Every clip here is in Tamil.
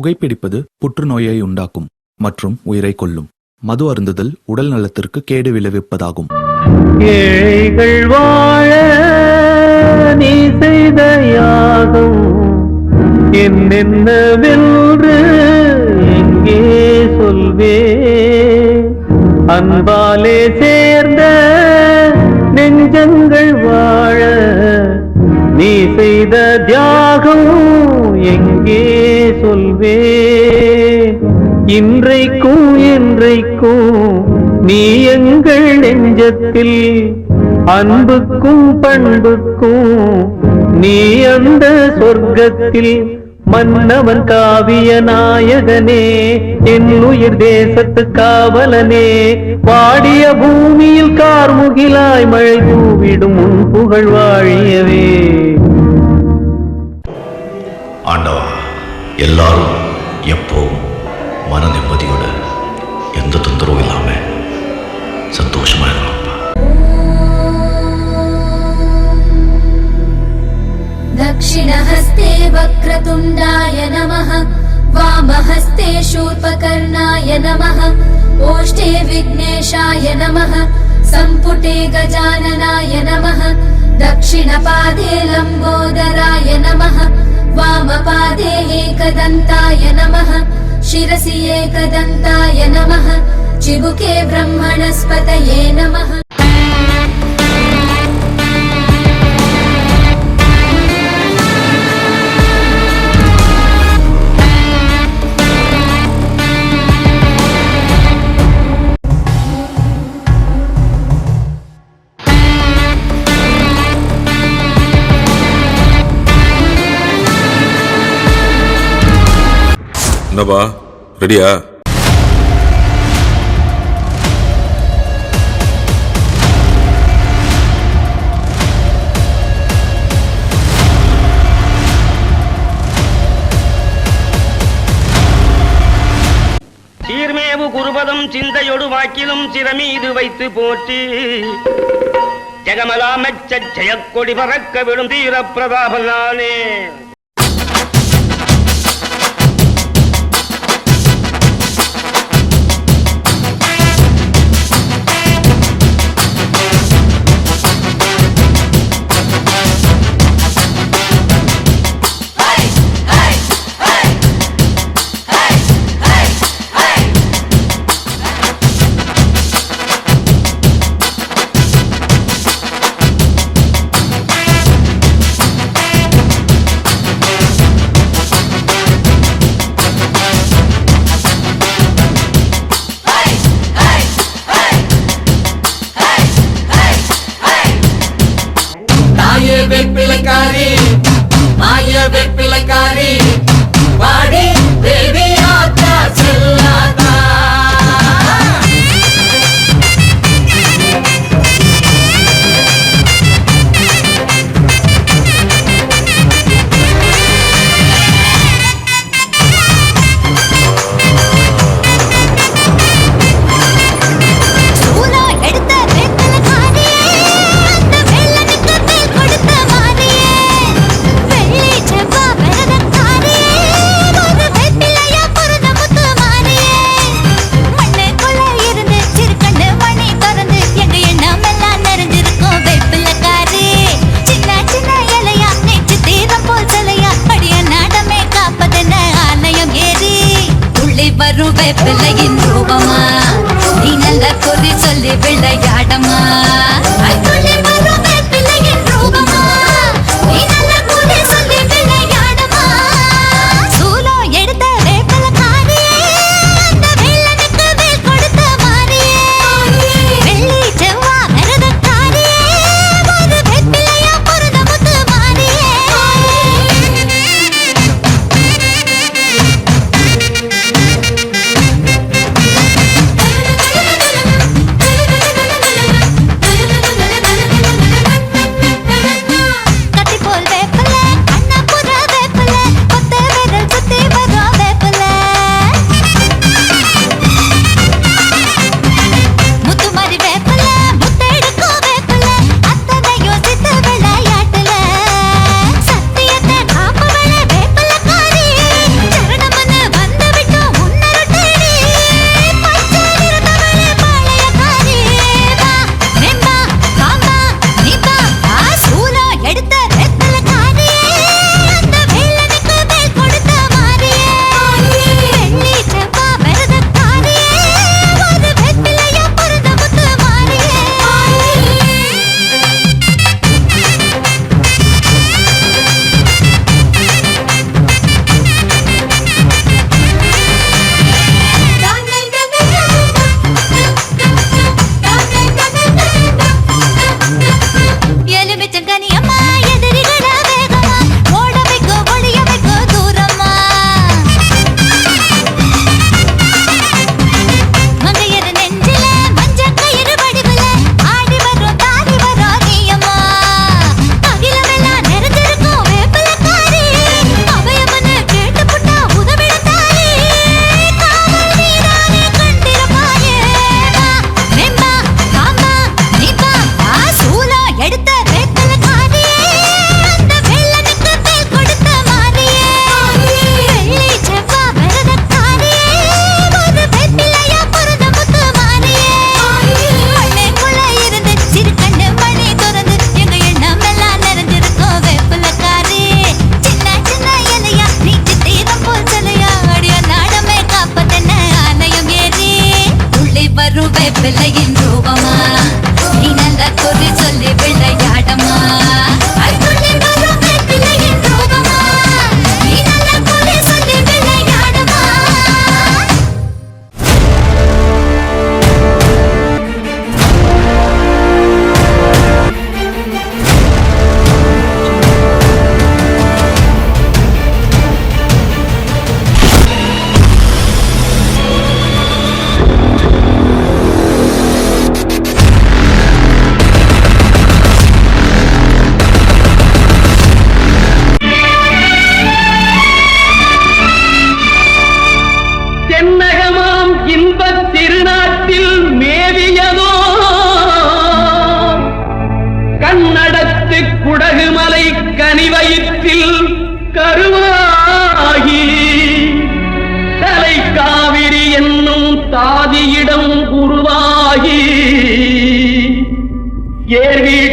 புகைப்பிடிப்பது புற்றுநோயை உண்டாக்கும் மற்றும் உயிரை கொல்லும். மது அருந்துதல் உடல் நலத்திற்கு கேடு விளைவிப்பதாகும். ஏழைகள் வாழ நீ செய்த யாகம் என்னென்னவென்று எங்கே சொல்வே அன்பாலே சேர்ந்த இன்றைக்கும் என்றைக்கும் நீ எங்கள் நெஞ்சத்தில் அன்புக்கும் பண்புக்கும் நீ அந்த சொர்க்கத்தில் மன்னவன் காவிய நாயகனே என் உயிர் தேசத்து காவலனே பாடிய பூமியில் கார்முகிலாய் மழை தூவிடும் உன் புகழ் வாழியவே. ஆண்டவா எல்லாரும் எப்போ மன நிம்மதியோட எந்த தொந்தரவும் இல்லாம சந்தோஷமா இருக்கணும்ப்பா दक्षिणहस्ते वक्रतुण्डाय नमः वामहस्ते शूर्पकर्णाय नमः ओष्ठे विघ्नेशाय नमः सम्पुटे गजाननाय नमः दक्षिणपादे लम्बोदराय नमः वामपादे एकदन्ताय नमः शिरसि एकदन्ताय नमः चिबुके ब्रह्मणस्पतये नमः என்னப்பா? ரெடியா? சீர்மேவு குருபதம் சிந்தையொடு வாக்கிலும் சிரமீது வைத்து போற்றி. ஜெகமலாமச்ச ஜெயக்கொடி பறக்க விடும் தீர பிரதாபனானே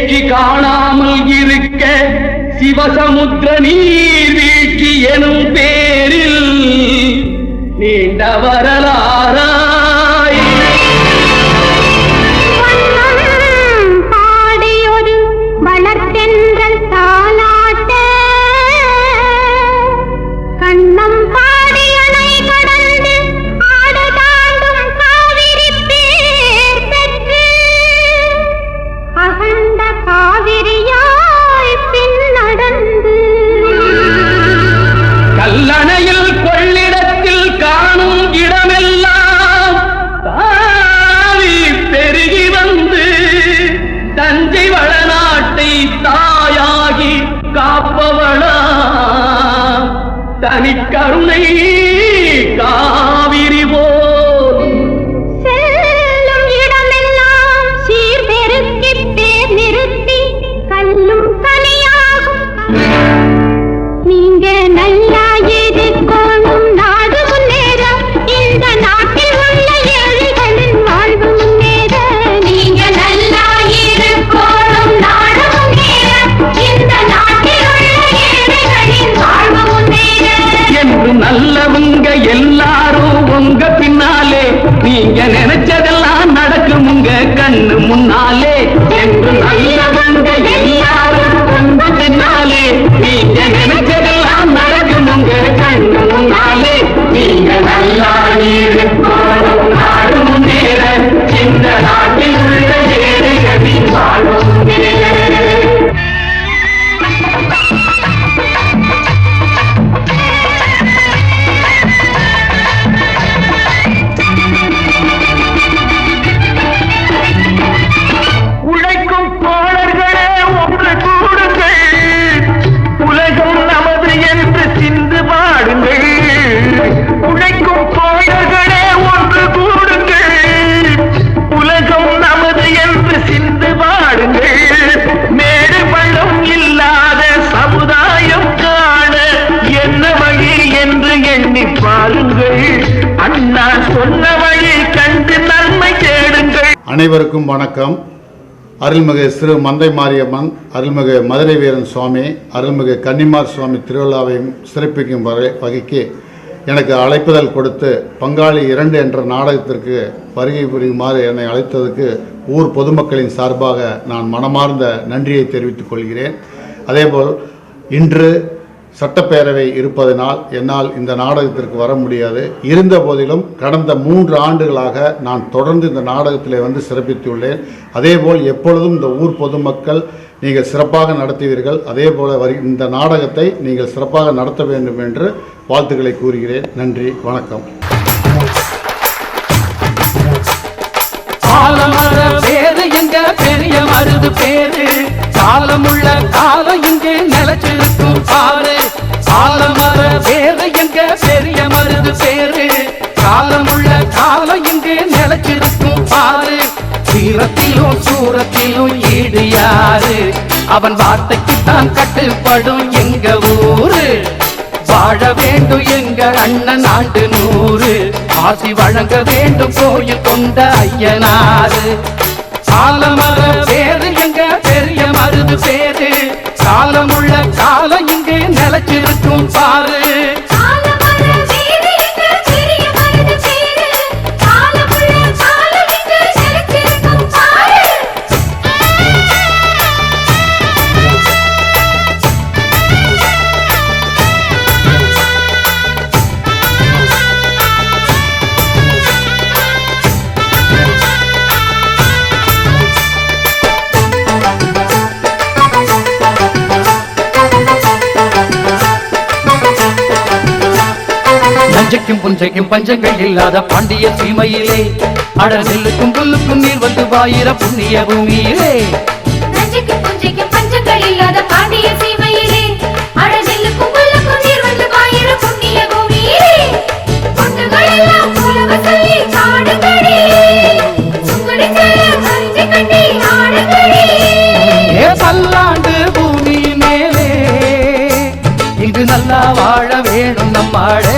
ஏர்வீழ்ச்சி காணாமல் இருக்க சிவசமுத்திர நீர் வீழ்ச்சி எனும் பேரில் நீண்ட வரலாறா அகண்ட காவிரியாய் பின் நடந்து கல்லணையில் கொள்ளிடத்தில் காணும் இடமெல்லாம் தாவி பெருகி வந்து தஞ்சை வளநாட்டை தாயாகி காப்பவளா தனி காவிரி முன்னாலே என்று நல்லவங்க எல்லாரும் உங்க பின்னாலே. நீங்க நினைச்சதெல்லாம் நடக்கும் உங்க கண்ணு முன்னாலே. நீங்க நல்லா இருக்கணும் நாடு முன்னேற. இந்த நாட்டில் உள்ள ஏழை வாழ்வு முன்னேற அனைவருக்கும் வணக்கம். அருள்மிகு சிறு மந்தை மாரியம்மன் அருள்மிகு மதுரை வீரன் சுவாமி அருள்மிகு கன்னிமார் சுவாமி திருவிழாவையும் சிறப்பிக்கும் வகை வகைக்கு எனக்கு அழைப்புதல் கொடுத்து பங்காளி இரண்டு என்ற நாடகத்திற்கு வருகை புரியுமாறு என்னை அழைத்ததுக்கு ஊர் பொதுமக்களின் சார்பாக நான் மனமார்ந்த நன்றியை தெரிவித்துக் கொள்கிறேன். அதேபோல் இன்று சட்டப்பேரவை இருப்பதனால் என்னால் இந்த நாடகத்திற்கு வர முடியாது. இருந்த போதிலும் கடந்த மூன்று ஆண்டுகளாக நான் தொடர்ந்து இந்த நாடகத்திலே வந்து சிறப்பித்துள்ளேன். அதேபோல் எப்பொழுதும் இந்த ஊர் பொதுமக்கள் நீங்கள் சிறப்பாக நடத்துவீர்கள். அதே போல் வரி இந்த நாடகத்தை நீங்கள் சிறப்பாக நடத்த வேண்டும் என்று வாழ்த்துக்களை கூறுகிறேன். நன்றி வணக்கம். பேரு எங்க பெரிய மருது பேரு? காலமுள்ள காலம் இங்கே நிலச்சிருக்கும் பாரு. காலமர பேரு எங்க? பெரிய மருது பேரு காலமுள்ள காலம் இங்கே நிலைச்சிருக்கும் பாரு. சீரத்திலும் சூரத்திலும் ஈடு யாரு? அவன் வார்த்தைக்குத்தான் கட்டுப்படும் எங்க ஊரு. வாழ வேண்டும் எங்க அண்ணன் ஆண்டு நூறு. ஆசி வழங்க வேண்டும் கோயில் கொண்ட ஐயனாறு. சாலமர சேரு எங்க? பெரிய மருது சேரு காலமுள்ள காலம் புஞ்சைக்கும் பஞ்சங்கள் இல்லாத பாண்டிய சீமையிலே அடர் நெல்லுக்கும் புல்லுக்கும் நீர் வந்து வாயிர புண்ணிய பூமியிலே. பஞ்சங்கள் இல்லாத பாண்டிய சீமையிலே அட நெல்லுக்கும் புல்லுக்கும் நீர் வந்து பாயிர புண்ணிய பூமியிலே. பொண்ணுகள் எல்லாம் உலக சொல்லி சாடுங்கடி சுங்கடி சேர பறிஞ்சு கட்டி ஆடுங்கடி ஏ பல்லாண்டு பூமி மேலே இங்கு நல்லா வாழ வேணும் நம்மாடே.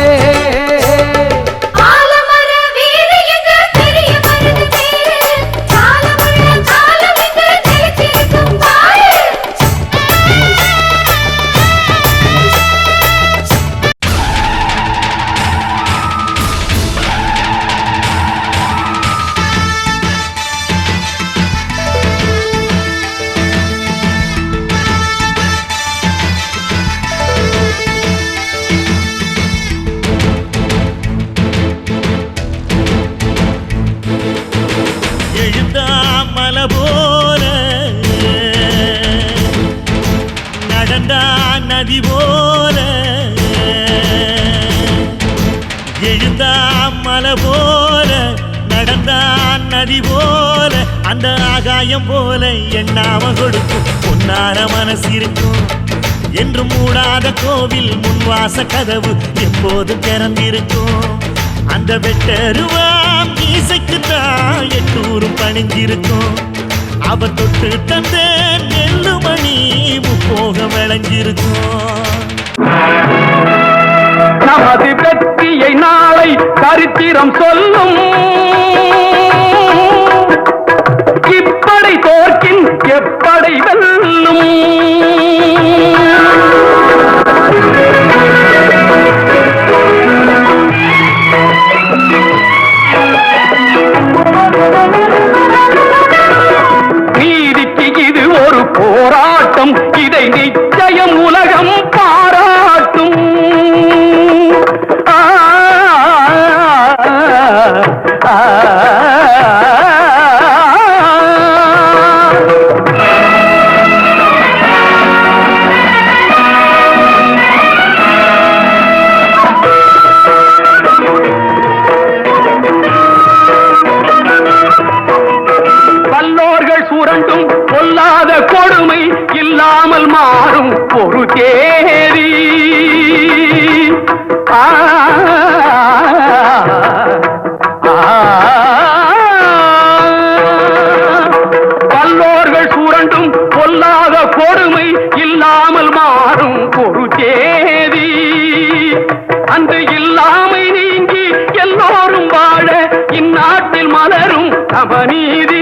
ஆகாயம் போல எண்ணாம கொடுக்கும். பொன்னார மனசு இருக்கும் என்று மூடாத கோவில் முன்வாச கதவு எப்போது திறந்திருக்கும்? அந்த வெட்டருவாம் மீசைக்கு தான் எட்டூரும் பணிஞ்சிருக்கும். அவ தொட்டு தந்த நெல்லுமணி முப்போக விளைஞ்சிருக்கும். நமது வெற்றியை நாளை சரித்திரம் சொல்லும். இப்படை தோற்கின் எப்படை வெல்லும்? மலரும் சமநீதி